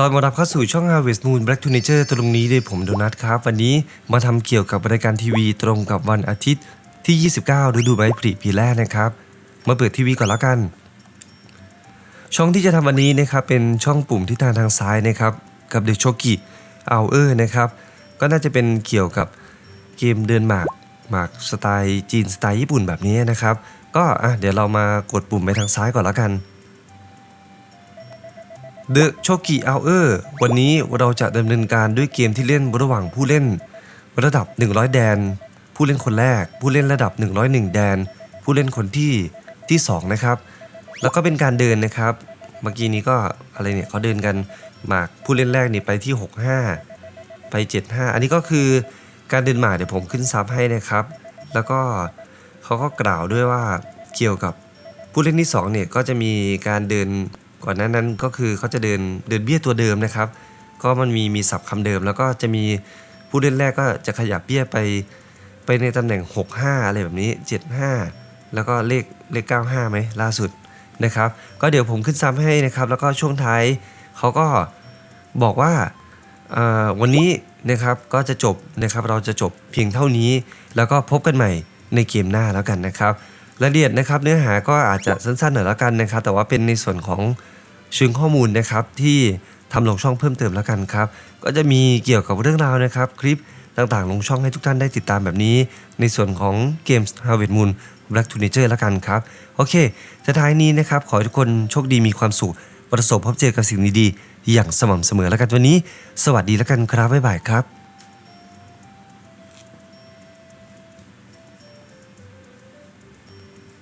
ตอนมารับเข้าสู่ช่อง Harvest Moon Black to Nature ตรงนี้เลยผมโดนัทครับ วันนี้มาทำเกี่ยวกับรายการทีวีตรงกับวันอาทิตย์ที่ 29 ฤดูใบผลิปีแรกนะครับ มาเปิดทีวีก่อนแล้วกัน ช่องที่จะทำวันนี้นะครับเป็นช่องปุ่มที่ทางทางซ้ายนะครับ กับเด e c โชกิเอาเออร์นะครับ ก็น่าจะเป็นเกี่ยวกับเกมเดินหมากหมากสไตล์จีนสไตล์ญี่ปุ่นแบบนี้นะครับ ก็อะเดี๋ยวเรามากดปุ่มไปทางซ้ายก่อนแล้วกัน The c h o k i Hour วันนี้เราจะดำเนินการด้วยเกมที่เล่นระหว่างผู้เล่น ระดับ 100 แดน ผู้เล่นคนแรก ผู้เล่นระดับ 101 แดน ผู้เล่นคนที่ที่ 2 นะครับ แล้วก็เป็นการเดินนะครับ เมื่อกี้นี้ก็อะไรเนี่ยเขาเดินกันหมากผู้เล่นแรกนี่ไปที่ 65 ไป 75 อันนี้ก็คือการเดินหมากเดี๋ยวผมขึ้นซับให้นะครับ แล้วก็เขาก็กล่าวด้วยว่าเกี่ยวกับผู้เล่นที่2เนี่ยก็จะมีการเดิน ก่อนหน้านั้นก็คือเขาจะเดินเดินเบี้ยตัวเดิมนะครับ ก็มันมีมีศัพท์คำเดิม แล้วก็จะมีผู้เล่นแรกก็จะขยับเบี้ยไป ไปในตำแหน่ง 65 อะไรแบบนี้ 75 แล้วก็เลขเลข 95ไหมล่าสุดนะครับ ก็เดี๋ยวผมขึ้นซ้ำให้นะครับ แล้วก็ช่วงท้ายเขาก็บอกว่าวันนี้นะครับก็จะจบนะครับเราจะจบเพียงเท่านี้ แล้วก็พบกันใหม่ในเกมหน้าแล้วกันนะครับ รายละเอียดนะครับเนื้อหาก็อาจจะสั้นๆหน่อยแล้วกันนะครับ แต่ว่าเป็นในส่วนของเชิงข้อมูลนะครับที่ทำลงช่องเพิ่มเติมแล้วกันครับ ก็จะมีเกี่ยวกับเรื่องราวนะครับ คลิปต่างๆ ลงช่องให้ทุกท่านได้ติดตามแบบนี้ ในส่วนของเกม Harvest Moon Black to Nature แล้วกันครับ โอเคสุดท้ายนี้นะครับ ขอให้ทุกคนโชคดีมีความสุข ประสบพบเจอกับสิ่งดีๆอย่างสม่ำเสมอแล้วกันวันนี้ สวัสดีแล้วกันครับบ๊ายบายครับ